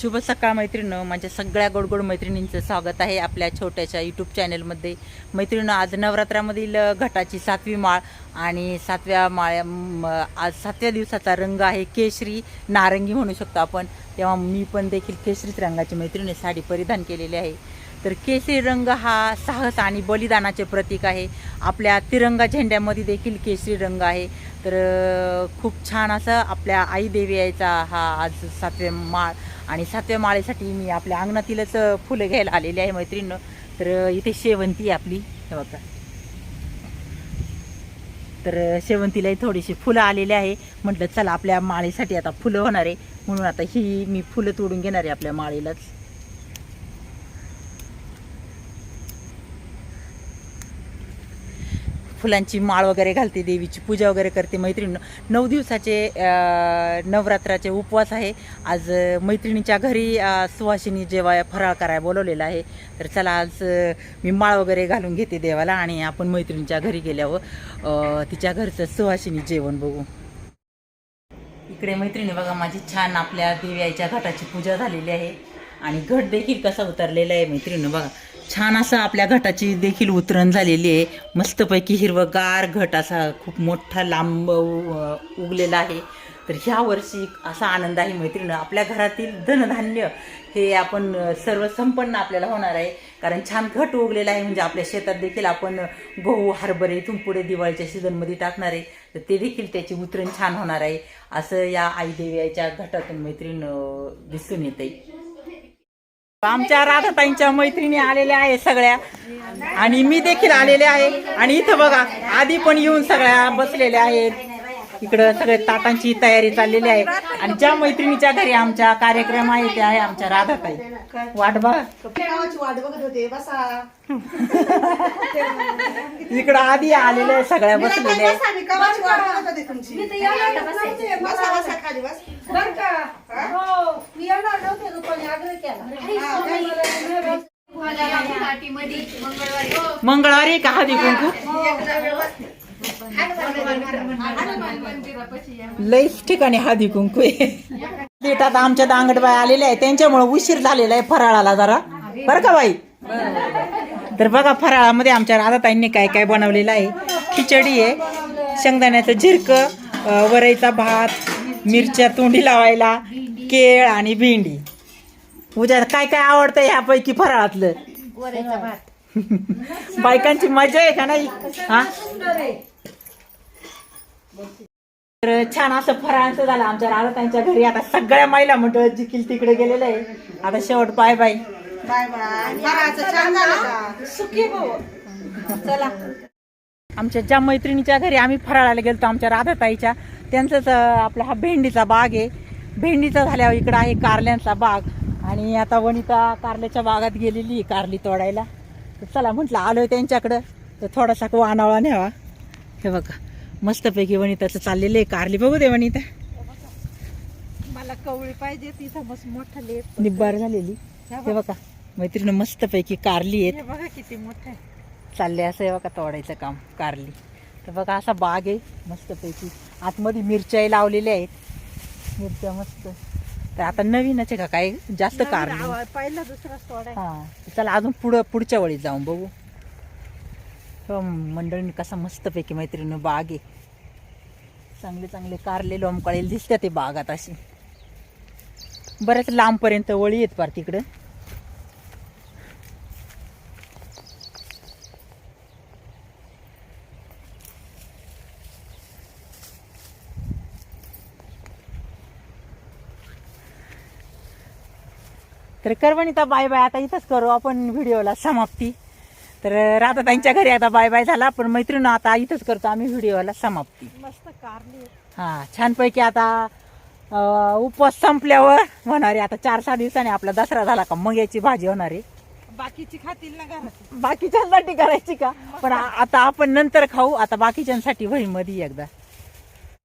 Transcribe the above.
शुभ सकाळ मैत्रिणं माझ्या सगळ्या गोडगोड मैत्रिणींचं स्वागत आहे आपल्या छोट्याशा यूट्यूब चॅनलमध्ये मैत्रिणं आज नवरात्रामधील घटाची सातवी माळ आणि सातव्या माळ्या आज सातव्या दिवसाचा रंग आहे केशरी नारंगी म्हणू शकतो आपण. तेव्हा मी पण देखील केशरीच रंगाची मैत्रिणी साडी परिधान केलेली आहे. तर केशरी रंग हा साहस आणि बलिदानाचे प्रतीक आहे. आपल्या तिरंगा झेंड्यामध्ये देखील केशरी रंग आहे. तर खूप छान असं आपल्या आई देवी यायचा हा आज सातव्या माळ आणि सातव्या माळेसाठी मी आपल्या अंगणातीलच फुलं घ्यायला आलेली आहे मैत्रिणीनं. तर इथे शेवंती आहे आपली. हे बघा. तर शेवंतीलाही थोडीशी फुलं आलेली आहे. म्हटलं चला आपल्या माळेसाठी आता फुलं होणार आहे. म्हणून आता ही मी फुलं तोडून घेणार आहे आपल्या माळेलाच. फुलांची माळ वगैरे घालते देवीची पूजा वगैरे करते. मैत्रीण नऊ दिवसाचे नवरात्राचे उपवास आहे. आज मैत्रिणीच्या घरी सुवासिनी जेव्हा फराळ करायला बोलवलेला आहे तर चला आज मी माळ वगैरे घालून घेते देवाला आणि आपण मैत्रिणीच्या घरी गेल्यावर तिच्या घरचं सुवासिनी जेवण बघू. इकडे मैत्रिणी बघा माझी छान आपल्या देवी आईच्या पूजा झालेली आहे. आणि घट देखील कसा उतरलेला आहे मैत्रिणी बघा. छान असं आपल्या घटाची देखील उतरण झालेली आहे. मस्तपैकी हिरवगार घट असा खूप मोठा लांब उ- उगलेला आहे. तर ह्या वर्षी असा आनंद आहे मैत्रिणं आपल्या घरातील धनधान्य हे आपण सर्व संपन्न आपल्याला होणार आहे. कारण छान घट उगलेला आहे म्हणजे आपल्या शेतात देखील आपण गहू हरभरे इथून पुढे दिवाळीच्या सीझनमध्ये टाकणार आहे. तर ते देखील त्याची उतरण छान होणार आहे. असं या आई देवी घटातून मैत्रीण दिसून येते आमच्या राधाताईंच्या मैत्रिणी आलेल्या आहे सगळ्या. आणि मी देखील आलेले आहे. आणि इथं बघा आधी पण येऊन सगळ्या बसलेल्या आहेत. इकडं सगळे ताटांची तयारी चाललेली आहे. आणि ज्या मैत्रिणीच्या घरी आमच्या कार्यक्रम आहे ते आहे आमच्या राधाताई. वाट बघा. गावाची वाट बघत होते बसा. इकडं आधी आलेल्या आहे सगळ्या बसलेल्या आहे मंगळवारी का हळदी कुंकू लईच ठिकाणी हळदी कुंकू आहे. आमच्या दांगडबाई आलेल्या आहे त्यांच्यामुळे उशीर झालेला आहे फराळाला जरा. बरं का बाई? तर बघा फराळामध्ये आमच्या राधाताईंनी काय काय बनवलेलं आहे. खिचडी आहे शेंगदाण्याचं झिरकं वरईचा भात मिरच्या तोंडी लावायला केळ आणि भेंडी. पूजा काय काय आवडतं ह्यापैकी फराळातलं? भात. बायकांची मजा आहे का नाही? हा? तर छान असं फराळांचं झालं. आमच्या राधाताईंच्या घरी आता सगळ्या महिला मंडळ जिकील तिकडे गेलेलं आहे. आता शेवट बाय बाय. Bye bye. फराळाचं छान झालं का? सुखी भाऊ. चला. आमच्या ज्या मैत्रिणीच्या घरी आम्ही फराळाला गेलतो आमच्या राधाताईच्या त्यांचंच अं, आपला हा भेंडीचा बाग आहे. भेंडीचा झाल्यावर इकडं आहे कारल्यांचा बाग. आणि आता वनिता कारल्याच्या बागात गेलेली कारली तोडायला. तर चला म्हटलं आलोय त्यांच्याकडं. तर थोडासा वानावळा न्यावा. हे बघा मस्तपैकी वनिताचं चाललेलं आहे कारली. बघू दे वनिता. मला कवळी पाहिजे मोठं लेप निब्बार झालेली. हे बघा. मैत्रिणी मस्तपैकी कारली आहेत. हे बघा किती मोठं आहे. चालले असं आहे बघा तोडायचं काम कारली. तर बघा असा बाग आहे मस्तपैकी. आतमध्ये मिरच्याही लावलेल्या आहेत. मिरच्या मस्त. तर आता नवीनच आहे का? काय जास्त आवाज पहिला दुसरा हा. चला अजून पुढं पुढच्या वेळी जाऊन बघू. हो, मंडळींनी कसा मस्तपैकी मैत्रिणी बाग आहे. चांगले चांगले कारले लोंबकाळे दिसतात ते बागात अशी. बऱ्याच लांबपर्यंत वळी आहेत पार तिकडं. तर करवणीता बाय बाय आता इथंच करू आपण व्हिडिओला समाप्ती. तर राधा त्यांच्या घरी आता बाय बाय झाला. पण मैत्रीण आता इथंच करतो आम्ही व्हिडिओला समाप्ती. मस्त कारली. हा छानपैकी आता उपवास संपल्यावर होणार आहे आता चार सहा दिवसांनी आपला दसरा झाला का मग याची भाजी होणार आहे. बाकीची खातील ना घरात बाकीच्यांसाठी करायची का? पण आता आपण नंतर खाऊ. आता बाकीच्यांसाठी वही मध्ये एकदा.